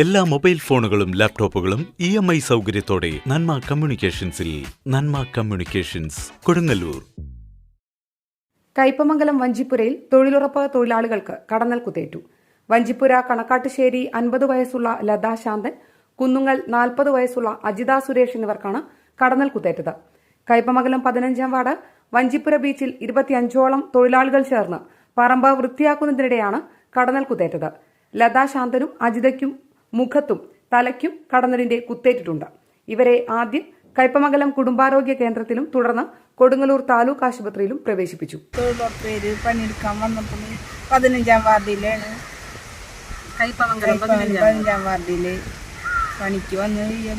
എല്ലാ മൊബൈൽ ഫോണുകളും ലാപ്ടോപ്പുകളും ഇ എം ഐ സൗകര്യത്തോടെ നന്മ കമ്മ്യൂണിക്കേഷൻസിൽ നന്മ കമ്മ്യൂണിക്കേഷൻസ് കൊടുങ്ങല്ലൂർ. കയ്പമംഗലം വഞ്ചിപ്പുരയിൽ തൊഴിലുറപ്പ് തൊഴിലാളികൾക്ക് കടന്നൽ കുത്തേറ്റു. വഞ്ചിപ്പുര കണക്കാട്ടുശ്ശേരി അൻപത് വയസ്സുള്ള ലതാ ശാന്തൻ കുന്നുങ്ങൽ നാൽപ്പത് വയസ്സുള്ള അജിത സുരേഷ് എന്നിവർക്കാണ് കടന്നൽ കുത്തേറ്റത്. കയ്പമംഗലം പതിനഞ്ചാം വാർഡ് വഞ്ചിപ്പുര ബീച്ചിൽ ഇരുപത്തിയഞ്ചോളം തൊഴിലാളികൾ ചേർന്ന് പറമ്പ് വൃത്തിയാക്കുന്നതിനിടെയാണ് കടന്നൽ കുത്തേറ്റത്. ലതാ ശാന്തനും അജിതയ്ക്കും മുഖത്തും തലയ്ക്കും കടന്നലിന്റെ കുത്തേറ്റിട്ടുണ്ട്. ഇവരെ ആദ്യം കയ്പമംഗലം കുടുംബാരോഗ്യ കേന്ദ്രത്തിലും തുടർന്ന് കൊടുങ്ങല്ലൂർ താലൂക്ക് ആശുപത്രിയിലും പ്രവേശിപ്പിച്ചു. പേര് പണിയെടുക്കാൻ വന്നപ്പോൾ പതിനഞ്ചാം വാർഡിലാണ്. പതിനഞ്ചാം വാർഡിൽ പണിക്ക് വന്ന് ഈ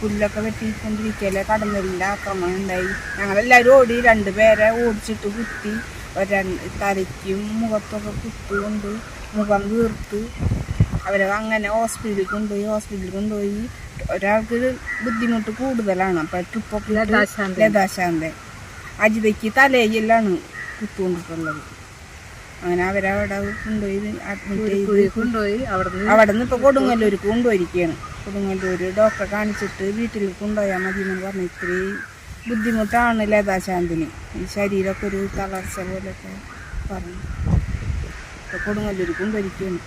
പുല്ലൊക്കെ വെട്ടിക്കൊണ്ടിരിക്കലെ കടന്നലിന്റെ ആക്രമണം ഉണ്ടായി. ഞങ്ങളെല്ലാവരും ഓടി രണ്ടുപേരെ ഓടിച്ചിട്ട് കുത്തി. ഒര തലയ്ക്കും മുഖത്തൊക്കെ കുത്തുകൊണ്ട് മുഖം വീർത്ത് അവരെ അങ്ങനെ ഹോസ്പിറ്റലിൽ കൊണ്ടുപോയി ഹോസ്പിറ്റലിൽ കൊണ്ടുപോയി. ഒരാൾക്ക് ബുദ്ധിമുട്ട് കൂടുതലാണ്. അപ്പൊ ട്രിപ്പൊക്കെ ലതാശാന്തെ. അജിതയ്ക്ക് തലയിലാണ് കുത്തുകൊണ്ടിട്ടുള്ളത് അങ്ങനെ അവരവിടെ കൊണ്ടുപോയി അഡ്മിറ്റ് കൊണ്ടുപോയി അവിടെ നിന്ന് ഇപ്പോൾ കൊടുങ്ങല്ലൂർക്ക് കൊണ്ടുപോയിരിക്കുകയാണ്. കൊടുങ്ങല്ലൂർ ഡോക്ടറെ കാണിച്ചിട്ട് വീട്ടിൽ കൊണ്ടുപോയാൽ മതി എന്ന് പറഞ്ഞ് ഇത്രയും ബുദ്ധിമുട്ടാണ് ലതാശാന്തിന്. ഈ ശരീരമൊക്കെ ഒരു തളർച്ച പോലെയൊക്കെ പറഞ്ഞു. കൊടുങ്ങല്ലൂർ കൊണ്ടുപോയിരിക്കുകയാണ്.